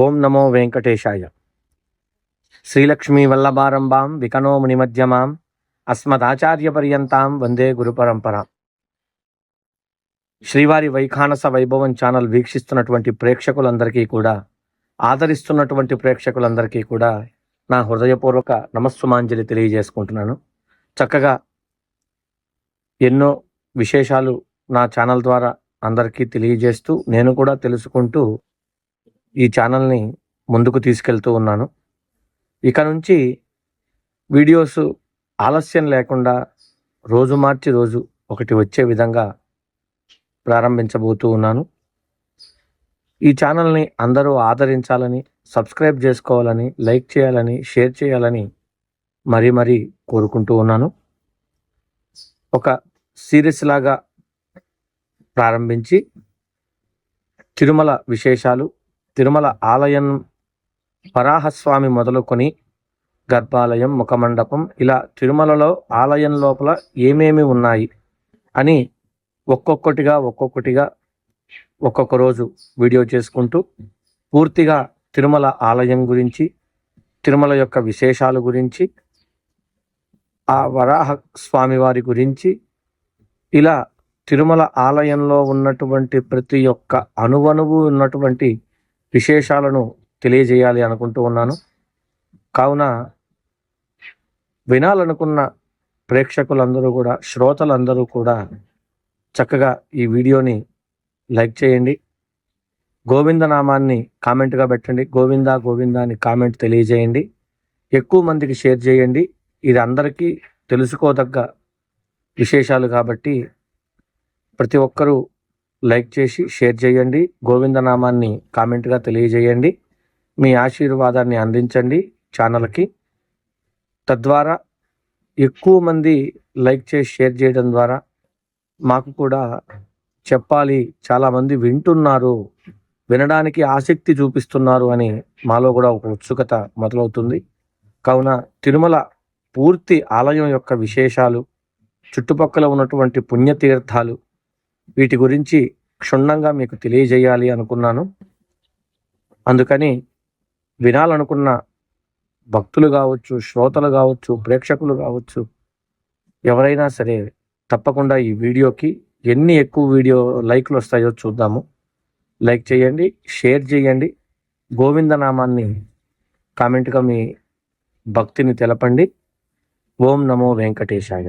ఓం నమో వెంకటేశాయ. శ్రీలక్ష్మీ వల్లభారంభాం వికనో మునిమధ్యమాం అస్మదాచార్యపర్యంతాం వందే గురు శ్రీవారి వైఖానస వైభవం ఛానల్ వీక్షిస్తున్నటువంటి ప్రేక్షకులందరికీ కూడా ఆదరిస్తున్నటువంటి ప్రేక్షకులందరికీ కూడా నా హృదయపూర్వక నమస్సుమాంజలి తెలియజేసుకుంటున్నాను. చక్కగా ఎన్నో విశేషాలు నా ఛానల్ ద్వారా అందరికీ తెలియజేస్తూ నేను కూడా తెలుసుకుంటూ ఈ ఛానల్ని ముందుకు తీసుకెళ్తూ ఉన్నాను. ఇక నుంచి వీడియోస్ ఆలస్యం లేకుండా రోజు మార్చి రోజు ఒకటి వచ్చే విధంగా ప్రారంభించబోతూ ఉన్నాను. ఈ ఛానల్ని అందరూ ఆదరించాలని సబ్స్క్రైబ్ చేసుకోవాలని లైక్ చేయాలని షేర్ చేయాలని మరీ మరీ కోరుకుంటూ ఉన్నాను. ఒక సిరీస్ లాగా ప్రారంభించి తిరుమల విశేషాలు తిరుమల ఆలయం వరాహస్వామి మొదలుకొని గర్భాలయం ముఖమండపం ఇలా తిరుమలలో ఆలయం లోపల ఏమేమి ఉన్నాయి అని ఒక్కొక్కటిగా ఒక్కొక్కటిగా ఒక్కొక్క రోజు వీడియో చేసుకుంటూ పూర్తిగా తిరుమల ఆలయం గురించి తిరుమల యొక్క విశేషాల గురించి ఆ వరాహ స్వామివారి గురించి ఇలా తిరుమల ఆలయంలో ఉన్నటువంటి ప్రతి ఒక్క అణువణువు ఉన్నటువంటి విశేషాలను తెలియజేయాలి అనుకుంటూ ఉన్నాను. కావున వినాలనుకున్న ప్రేక్షకులందరూ కూడా శ్రోతలందరూ కూడా చక్కగా ఈ వీడియోని లైక్ చేయండి. గోవింద నామాన్ని కామెంట్గా పెట్టండి. గోవింద గోవింద అని కామెంట్ తెలియజేయండి. ఎక్కువ మందికి షేర్ చేయండి. ఇది అందరికీ తెలుసుకోదగ్గ విశేషాలు కాబట్టి ప్రతి ఒక్కరూ లైక్ చేసి షేర్ చేయండి. గోవిందనామాన్ని కామెంట్గా తెలియజేయండి. మీ ఆశీర్వాదాన్ని అందించండి ఛానల్కి. తద్వారా ఎక్కువ మంది లైక్ చేసి షేర్ చేయడం ద్వారా మాకు కూడా చెప్పాలి చాలామంది వింటున్నారు వినడానికి ఆసక్తి చూపిస్తున్నారు అని మాలో కూడా ఒక ఉత్సుకత మొదలవుతుంది. కావున తిరుమల పూర్తి ఆలయం యొక్క విశేషాలు చుట్టుపక్కల ఉన్నటువంటి పుణ్యతీర్థాలు వీటి గురించి క్షుణ్ణంగా మీకు తెలియజేయాలి అనుకున్నాను. అందుకని వినాలనుకున్న భక్తులు కావచ్చు శ్రోతలు కావచ్చు ప్రేక్షకులు కావచ్చు ఎవరైనా సరే తప్పకుండా ఈ వీడియోకి ఎన్ని ఎక్కువ వీడియో లైక్లు వస్తాయో చూద్దాము. లైక్ చేయండి షేర్ చేయండి గోవిందనామాన్ని కామెంట్గా మీ భక్తిని తెలపండి. ఓం నమో వెంకటేశాయ.